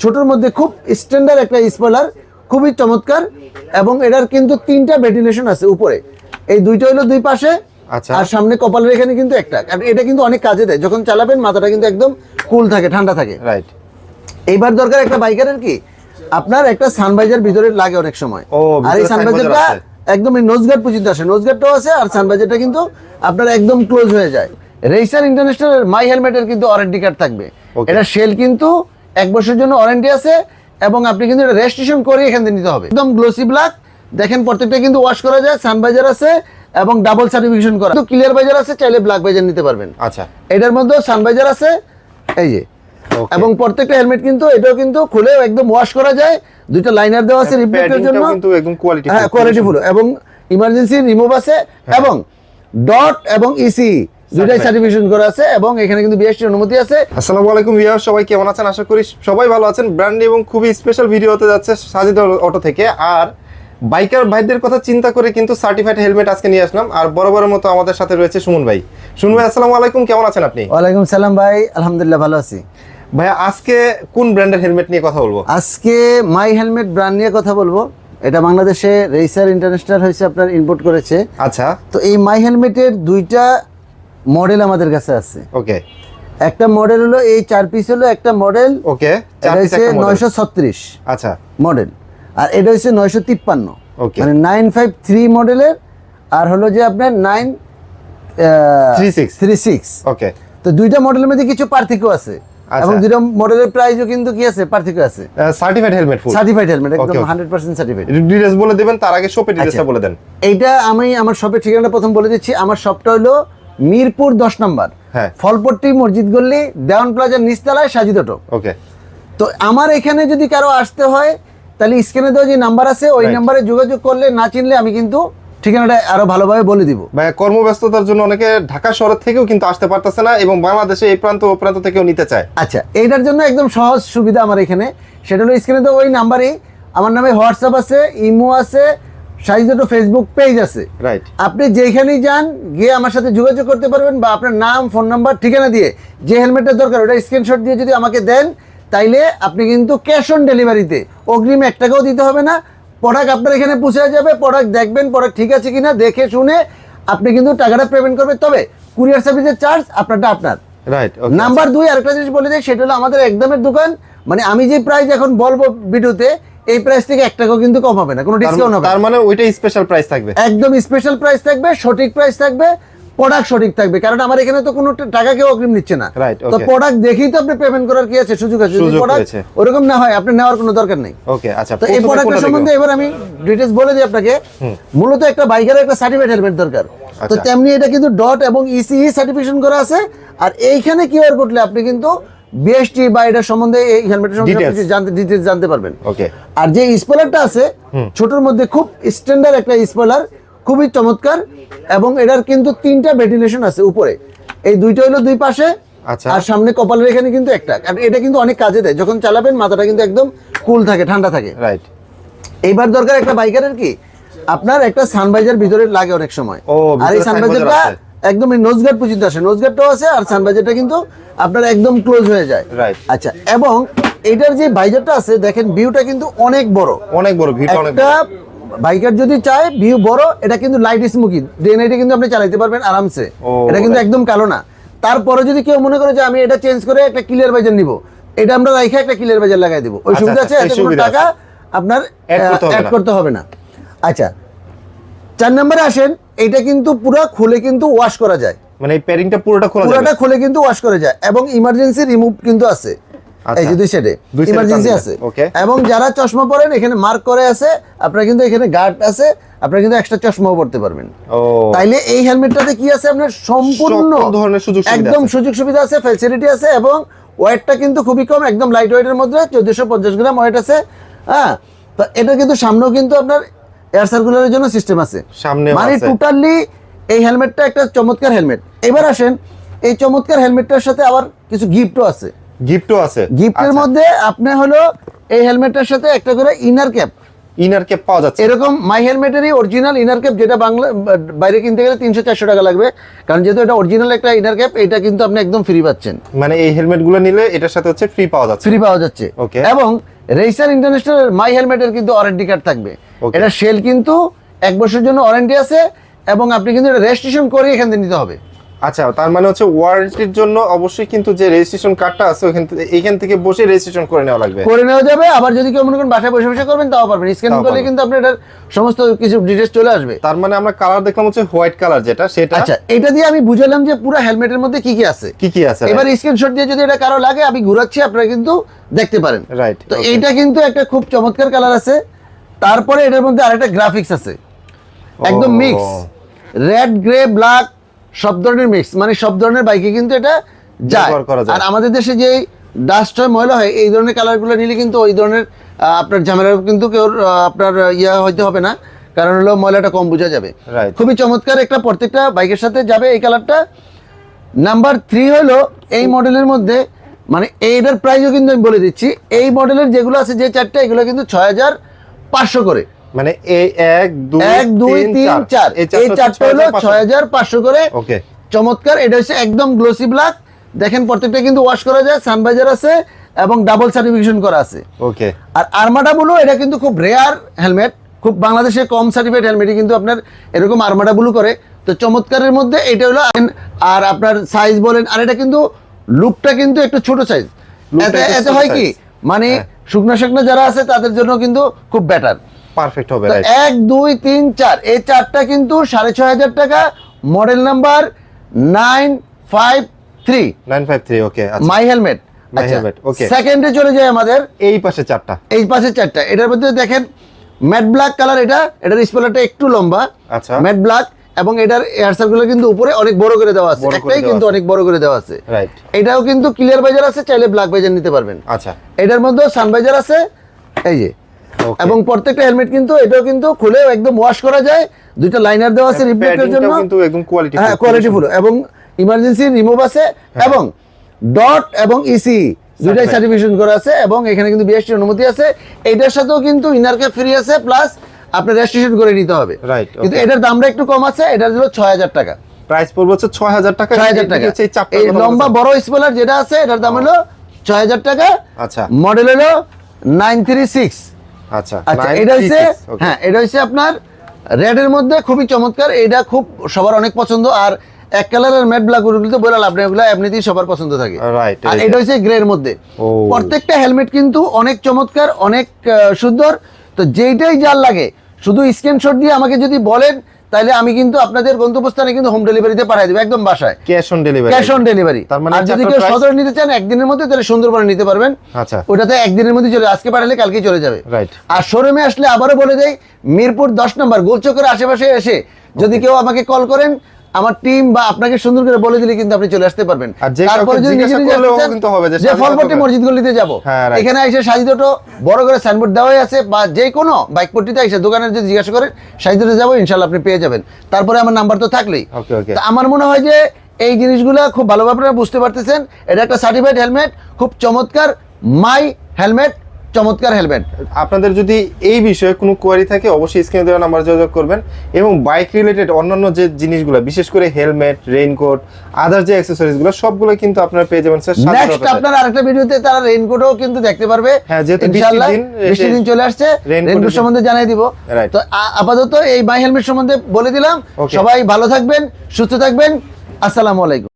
ছোটর মধ্যে খুব স্ট্যান্ডার্ড একটা স্পয়লার খুবই চমৎকার এবং এটার কিন্তু তিনটা ভেন্টিলেশন আছে উপরে। এই দুইটা হলো দুই পাশে আচ্ছা। আর সামনে কপালের এখানে কিন্তু একটা। কারণ এটা কিন্তু অনেক কাজে দেয়। যখন চালাবেন মাথাটা কিন্তু একদম কুল থাকে ঠান্ডা থাকে। রাইট এইবার দরকার একটা বাইকারের কি? আপনার একটা সানভাইজার ভিতরে লাগে অনেক সময়। ও, আর এই সানভাইজারটা আছে। একদম নোজগার্ড পর্যন্ত আসে। নোজগার্ডটাও আছে আর সানভাইজারটা কিন্তু আপনার একদম ক্লোজ হয়ে যায়। রেসার ইন্টারন্যাশনাল মাই হেলমেটের কিন্তু ওয়ারেন্টি কার্ড থাকবে. এটা সেল কিন্তু এক বছরের জন্য ওয়ারেন্টি আছে এবং আপনি কিন্তু এটা রেজিস্ট্রেশন করে এখান থেকে নিতে হবে। একদম গ্লোসি ব্ল্যাক দেখেন প্রত্যেকটা কিন্তু ওয়াশ করা যায় সানভাইজার আছে এবং ডাবল সার্টিফিকেশন করা। কিন্তু ক্লিয়ার বাইজার আছে চাইলে ব্ল্যাক বাইজার নিতে পারবেন। আচ্ছা। এটার মধ্যে সানভাইজার আছে এই যে। এবং প্রত্যেকটা হেলমেট কিন্তু এটাও কিন্তু খুলে একদম ওয়াশ করা যায়। দুইটা লাইনার দেওয়া আছে প্যাডিংটাও জন্য। কিন্তু একদম কোয়ালিটি হ্যাঁ কোয়ালিটি ফুল এবং ইমার্জেন্সি রিমুভ আছে। এবং ডট এবং ইসি দুইটাই সার্টিফিকেশন করা আছে এবং এখানে কিন্তু বিএসটি অনুমতি আছে। আসসালামু আলাইকুম ভিউয়ার সবাই কেমন আছেন? আশা করি সবাই ভালো আছেন। ব্র্যান্ড এবং খুবই স্পেশাল ভিডিও হতে যাচ্ছে সাজিদ অটো থেকে। আর বাইকার ভাইদের কথা চিন্তা করে কিন্তু সার্টিফাইড হেলমেট আজকে নিয়ে আসলাম। আর বড় মতো আমাদের সাথে রয়েছে সুমন ভাই। সুমন ভাই আসসালামু আলাইকুম কেমন আছেন আপনি? ওয়ালাইকুম সালাম ভাই আলহামদুলিল্লাহ ভালো আছি। ভাইয়া আজকে কোন ব্র্যান্ডের হেলমেট নিয়ে কথা বলব? আজকে মাই হেলমেট ব্র্যান্ড নিয়ে কথা বলব। এটা বাংলাদেশে রেসার ইন্টারন্যাশনাল হয়েছে আপনার ইম্পোর্ট করেছে। আচ্ছা। তো এই মাই হেলমেটের দুইটা মডেল আমাদের কাছে আছে। ওকে। একটা মডেল হলো এই চার পিস হলো একটা মডেল। ওকে হচ্ছে নয়শো ছত্রিশ আচ্ছা। মডেল। আর এটা হচ্ছে নয়শো তিপ্পান্ন. মানে নাইন ফাইভ থ্রি মডেলের আর হলো যে আপনার নাইন 36 থ্রি সিক্স ওকে। তো দুইটা মডেলের মধ্যে কিছু পার্থক্য আছে। আচ্ছা। এবং দুইটা মডেলের প্রাইসও কিন্তু কি আছে? পার্থক্য আছে। Certified helmet full certified helmet একদম Okay, okay. Hundred percent certified details বলে দেবেন তার আগে শপের ডিটেলসটা আচ্ছা। বলে দেন। এইটা আমি আমার শপের ঠিকানাটা প্রথম বলে দিচ্ছি। আমার শপটা হলো মিরপুর দশ নম্বর। হ্যাঁ। ফলপট্টি মসজিদ গল্লি দেওয়ান প্লাজার নিচতলায় সাজিদ ওকে। তো আমার এখানে যদি কারও আসতে হয় তাহলে স্ক্রিনে দেওয়া যে নাম্বার আছে ওই নাম্বারে যোগাযোগ করলে না চিনলে আমি কিন্তু ঠিকানাটা আরও ভালোভাবে বলে দিব। ভাই কর্মব্যস্ততার জন্য অনেকে ঢাকা শহর থেকেও কিন্তু আসতে পারতেছে না এবং বাংলাদেশে এই প্রান্ত ও প্রান্ত থেকেও নিতে চায়। আচ্ছা এইটার জন্য একদম সহজ সুবিধা আমার এখানে। সেটা হলো স্ক্রিনে তো ওই নাম্বারেই। আমার নামে হোয়াটসঅ্যাপ আছে ইমো আছে সাইজটো ফেসবুক পেজ আছে। রাইট আপনি যেখানেই যান গিয়ে আমার সাথে যোগাযোগ করতে পারবেন বা আপনার নাম ফোন নাম্বার ঠিকানা দিয়ে যে হেলমেটটা দরকার ওটা স্ক্রিনশট দিয়ে যদি আমাকে দেন তাইলে আপনি কিন্তু ক্যাশ অন ডেলিভারিতে অগ্রিম এক টাকাও দিতে হবে না। প্রোডাক্ট আপনার এখানে পৌঁছে যাবে প্রোডাক্ট দেখবেন প্রোডাক্ট ঠিক আছে কিনা দেখে শুনে আপনি কিন্তু টাকাটা পেমেন্ট করবেন। তবে কুরিয়ার সার্ভিসের চার্জ আপনারটা আপনার। রাইট নাম্বার দুই আরেকটা জিনিস বলে দিই সেটা হলো আমাদের একদমের দোকান। মানে আমি যে প্রাইস এখন বলব ভিডিওতে এই প্রাইস থেকে এক টাকাও কিন্তু কম হবে না কোনো ডিসকাউন্ট হবে তার মানে ওইটাই স্পেশাল প্রাইস থাকবে। একদম স্পেশাল প্রাইস থাকবে সঠিক প্রাইস থাকবে প্রোডাক্ট সঠিক থাকবে কারণ আমার এখানে তো কোনো টাকা কেউ অগ্রিম নিচ্ছে না। তো প্রোডাক্ট দেখেই তো আপনি পেমেন্ট করার কি আছে? সুযোগ আছে। যদি প্রোডাক্ট। ওরকম না হয় আপনি নেওয়ার কোনো দরকার নেই। ওকে আচ্ছা তো এই প্রোডাক্টের সম্বন্ধে এবার আমি ডিটেলস বলে দিই আপনাকে। মূলত একটা বাইকের একটা সার্টিফাইড হেলমেট দরকার। তো আচ্ছা। তেমনি এটা কিন্তু ডট এবং E ইসিই সার্টিফিকেশন করা আছে। আর এইখানে কিউআর করলে আপনি কিন্তু বিএসটি বা এটা সম্বন্ধে এই হেলমেটের সম্বন্ধে. জানতে ডিটেলস জানতে পারবেন। ওকে আর যে স্পয়লারটা আছে ছোটর মধ্যে খুব স্ট্যান্ডার্ড একটা স্পয়লার খুবই চমৎকার এবং এটার কিন্তু তিনটা ভেন্টিলেশন আছে উপরে। এই দুইটা হলো দুই পাশে আচ্ছা। আর সামনে কপালের এখানে কিন্তু একটা। কারণ এটা কিন্তু অনেক কাজে দেয়। যখন চালাবেন মাথাটা কিন্তু একদম কুল থাকে ঠান্ডা থাকে। রাইট এইবার দরকার একটা বাইকারের কি? আপনার একটা সানভাইজার ভিতরে লাগে অনেক সময়। ও, আর এই সানভাইজারটা। একদম এই নোজগার্ড পর্যন্ত আসে। নোজগার্ডটাও আছে আর সানভাইজারটা কিন্তু আপনার একদম ক্লোজ হয়ে যায়। Right. আচ্ছা এবং এটার যে ভাইজারটা আছে দেখেন ভিউটা কিন্তু অনেক বড়। অনেক বড় ভিড় অনেক একটা বড়। বাইকার যদি চায় ভিউ বড় এটা কিন্তু লাইট স্মোকি ডে নাইটে কিন্তু আপনি চালাতে পারবেন আরামসে। এটা কিন্তু একদম কালো না। তারপরে যদি কেউ মনে করে যে আমি এটা চেঞ্জ করে একটা ক্লিয়ার বাজার নিব এটা আমরা রাইখে একটা ক্লিয়ার বাজার লাগাই দিব। ওই আচ্ছা, সুবিধা আছে আচ্ছা, এতে টাকা আপনার অ্যাড করতে হবে না। আচ্ছা চার নম্বরে আসেন এটা কিন্তু পুরো খুলে কিন্তু ওয়াশ করা যায়। মানে এই প্যাডিংটা পুরোটা খোলা পুরোটা খুলে কিন্তু ওয়াশ করা যায় এবং ইমার্জেন্সি রিমুভ কিন্তু আছে। আচ্ছা। এই যে দুই সাইডে ইমার্জেন্সি আছে। এবং যারা চশমা পরেন এখানে মার্ক করে আছে আপনারা কিন্তু এখানে গার্ড আছে আপনারা কিন্তু এক্সট্রা চশমাও পড়তে পারবেন। ও। তাইলে এই হেলমেটটাতে কি আছে আপনার? সম্পূর্ণ ধরনের সুযোগ সুবিধা একদম সুযোগ সুবিধা আছে ফ্যাসিলিটি আছে এবং ওয়েটটা কিন্তু খুবই কম একদম লাইট ওয়েটের মধ্যে চোদ্দশো পঞ্চাশ গ্রাম ওয়েট আছে হ্যাঁ? তো এটা কিন্তু সামনেও কিন্তু আপনার এয়ার সার্কুলারের জন্য সিস্টেম আছে। সামনে মানে টোটালি এই হেলমেটটা একটা চমৎকার হেলমেট এবার আসেন এই চমৎকার হেলমেটটার সাথে আবার কিছু গিফটও আছে। গিফটও আছে। গিফটের আচ্ছা। মধ্যে আপনি হলো এই হেলমেটটার সাথে একটা করে ইনার ক্যাপ ইনার ক্যাপ পাওয়া যাচ্ছে। এরকম মাই হেলমেটেরই অরিজিনাল ইনার ক্যাপ যেটা বাংলা বাইরে কিনতে গেলে তিনশো চারশো টাকা লাগবে। কারণ যেহেতু এটা অরিজিনাল একটা ইনার ক্যাপ এটা কিন্তু আপনি একদম ফ্রি পাচ্ছেন। মানে এই হেলমেটগুলো নিলে এটার সাথে হচ্ছে ফ্রি পাওয়া যাচ্ছে। ফ্রি পাওয়া যাচ্ছে। Okay. এবং রেসার ইন্টারন্যাশনাল মাই হেলমেটের কিন্তু ওয়ারেন্টি কার্ড থাকবে. এটা সেল কিন্তু এক বছরের জন্য ওয়ারেন্টি আছে এবং আপনি কিন্তু এটা রেজিস্ট্রেশন করে এখান থেকে নিতে হবে। আচ্ছা তার মানে হচ্ছে ওয়ারেন্টির জন্য অবশ্যই কিন্তু যে রেজিস্ট্রেশন কার্ডটা আছে ওখান থেকে এইখান থেকে বসে রেজিস্ট্রেশন করে নেওয়া লাগবে। করে নেওয়া যাবে আবার যদি কেউ মনে করেন বাসায় বসে বসে করবেন তাও পারবেন। স্ক্যান করলে কিন্তু আপনার এটার সমস্ত কিছু ডিটেলস চলে আসবে। তার মানে আমরা কালার দেখলাম হচ্ছে হোয়াইট কালার যেটা সেটা আচ্ছা এটা দিয়ে আমি বুঝালাম যে পুরো হেলমেটের মধ্যে কি কি আছে। কি কি আছে এবার স্ক্রিনশট দিয়ে যদি এটা কারও লাগে আমি ঘুরাচ্ছি আপনারা কিন্তু দেখতে পারেন। রাইট তো এইটা কিন্তু একটা খুব চমৎকার কালার আছে। তারপরে এটার মধ্যে আরেকটা গ্রাফিক্স আছে। একদম মিক্স রেড গ্রে ব্ল্যাক সব ধরনের মিক্স মানে সব ধরনের বাইকে কিন্তু এটা যায়। আর আমাদের দেশে যে ডাস্ট হয় ময়লা হয় এই ধরনের কালারগুলো নিলে কিন্তু ওই ধরনের আপনার ঝামেলা কিন্তু কেউ আপনার ইয়া হইতে হবে না। কারণ হলো ময়লাটা কম বোঝা যাবে। খুবই চমৎকার একটা প্রত্যেকটা বাইকের সাথে যাবে এই কালারটা নাম্বার থ্রি হলো এই মডেলের মধ্যে মানে এইটার প্রাইসও কিন্তু আমি বলে দিচ্ছি। এই মডেলের যেগুলো আছে যে চারটা এগুলো কিন্তু ছয় হাজার পাঁচশো করে। মানে এই এক দুই এক দুই তিন চার। এই চারটা হলো ছয় হাজার পাঁচশো করে। ওকে। চমৎকার এটা হচ্ছে একদম গ্লোসি ব্ল্যাক দেখেন প্রত্যেকটা কিন্তু ওয়াশ করা যায় সানবাইজার আছে এবং ডাবল সার্টিফিকেশন করা আছে। ওকে। আর আর্মাডা ব্লু এটা কিন্তু খুব রেয়ার হেলমেট খুব বাংলাদেশে কম সার্টিফাইড হেলমেটই কিন্তু আপনার এরকম আর্মাডা ব্লু করে। তো চমৎকারের মধ্যে এটা হলো আর আপনার সাইজ বলেন আর এটা কিন্তু লুকটা কিন্তু একটু ছোট সাইজ এতে হয় কি? মানে হ্যাঁ। শুকনো শুকনো যারা আছে তাদের জন্য কিন্তু খুব বেটার পারফেক্ট হবে এক দুই তিন চার এই চারটা কিন্তু সাড়ে ছয় হাজার টাকা। Model number nine five three nine five three okay My Helmet. সেকেন্ডে চলে যায় আমাদের। এই পাশে চারটা। এই পাশে চারটা। এটার মধ্যে দেখেন ম্যাট ব্ল্যাক কালার এটা। এটার স্পেলারটা একটু লম্বা। আচ্ছা। ম্যাট ব্ল্যাক এবং এটার এয়ার সার্কুলার কিন্তু উপরে অনেক বড় করে দেওয়া আছে। একটাই কিন্তু অনেক বড় করে দেওয়া আছে। রাইট এটাও কিন্তু ক্লিয়ার বাজার আছে চাইলে ব্ল্যাক বাজার নিতে পারবেন। আচ্ছা। এটার মধ্যে সান সানবাইজার আছে এই যে। এবং প্রত্যেকটা হেলমেট কিন্তু এটাও কিন্তু খুলে একদম ওয়াশ করা যায়। দুইটা লাইনার দেওয়া আছে রিফ্লেক্টের জন্য। কিন্তু একদম কোয়ালিটি হ্যাঁ কোয়ালিটি ফুল এবং ইমার্জেন্সি রিমুভ আছে। হ্যাঁ। এবং ডট এবং ইসি দুইটাই সার্টিফিকেশন করা আছে। এবং এখানে কিন্তু বিএসটি অনুমতি আছে। এইটার সাথেও কিন্তু ইনার ক্যাপ ফ্রি আছে প্লাস আপনার রেজিস্ট্রেশন করে নিতে হবে। Right, কিন্তু এটার দামটা একটু কম আছে এটার হলো ছয় হাজার টাকা। প্রাইস পড়বে হচ্ছে ছয় হাজার টাকা ছয় হাজার টাকা। এই লম্বা বড় স্পেলার যেটা আছে এটার দাম হলো ছয় হাজার টাকা। আচ্ছা। মডেল হলো নাইন থ্রি সিক্স আচ্ছা আচ্ছা এটা হচ্ছে হ্যাঁ এটা হচ্ছে আপনার রেডের মধ্যে খুবই চমৎকার। এটা খুব সবার অনেক পছন্দ। আর এক কালারের ম্যাট ব্ল্যাকগুলো তো বলে লাভ নেই ওগুলো এমনিতেই সবার পছন্দ থাকে। আর এটা। হচ্ছে গ্রের মধ্যে। প্রত্যেকটা হেলমেট কিন্তু অনেক চমৎকার অনেক সুন্দর। তো যেইটাই যার লাগে শুধু স্ক্রিনশট দিয়ে আমাকে যদি বলেন তাহলে আমি কিন্তু আপনাদের গন্তব্যস্থানে কিন্তু হোম ডেলিভারিতে পাঠিয়ে দেবো একদম বাসায়। Cash on delivery cash on delivery তার মানে আর যদি কেউ সদরে নিতে চান একদিনের মধ্যে তাহলে সুন্দরবনে নিতে পারবেন। আচ্ছা। ওটাতে একদিনের মধ্যে চলে আজকে পাঠালে কালকে চলে যাবে। রাইট আর শোরুমে আসলে আবারও বলে দেই মিরপুর দশ নম্বর গোলচকের আশেপাশে এসে যদি কেউ আমাকে কল করেন আমার টিম বা আপনাকে সুন্দর করে বলে দিলে কিন্তু আপনি চলে আসতে পারবেন। আর যে কাউকে জিজ্ঞাসা করলেও কিন্তু হবে যে ফলপট্টি অটো- মসজিদ গলিতে যাব। হ্যাঁ, এখানে এসে সাজিদ অটো বড় করে সাইনবোর্ড দেওয়াই আছে বা যে কোনো বাইক পট্টিতে এসে দোকানে যদি জিজ্ঞাসা করেন সাজিদ অটো যাব ইনশাল্লাহ আপনি পেয়ে যাবেন। তারপরে আমার নাম্বার তো থাকলেই। ওকে ওকে তো আমার মনে হয় যে এই জিনিসগুলো খুব ভালোভাবে আপনারা বুঝতে পারতেছেন। এটা একটা সার্টিফাইড হেলমেট খুব চমৎকার মাই হেলমেট চমৎকার হেলমেট আপনাদের যদি এই বিষয়ে কোনো কোয়ারি থাকে অবশ্যই স্ক্রিনে দেওয়া নাম্বার যোগাযোগ করবেন এবং বাইক রিলেটেড অন্যান্য যে জিনিসগুলো বিশেষ করে হেলমেট রেইনকোট আদার যে অ্যাক্সেসরিজগুলো সবগুলো কিন্তু আপনারা পেয়ে যাবেন স্যার নেক্সট আপনার আরেকটা ভিডিওতে তারা রেইনকোটও কিন্তু দেখতে পারবে। হ্যাঁ, যেহেতু ইনশাআল্লাহ, দিন, এ- বৃষ্টির দিন চলে আসছে। রেইনকোট সম্বন্ধে জানাই দিব। তো আপাতত এই মাই হেলমেট সম্বন্ধে বলে দিলাম। সবাই ভালো থাকবেন সুস্থ থাকবেন। আসসালামু আলাইকুম।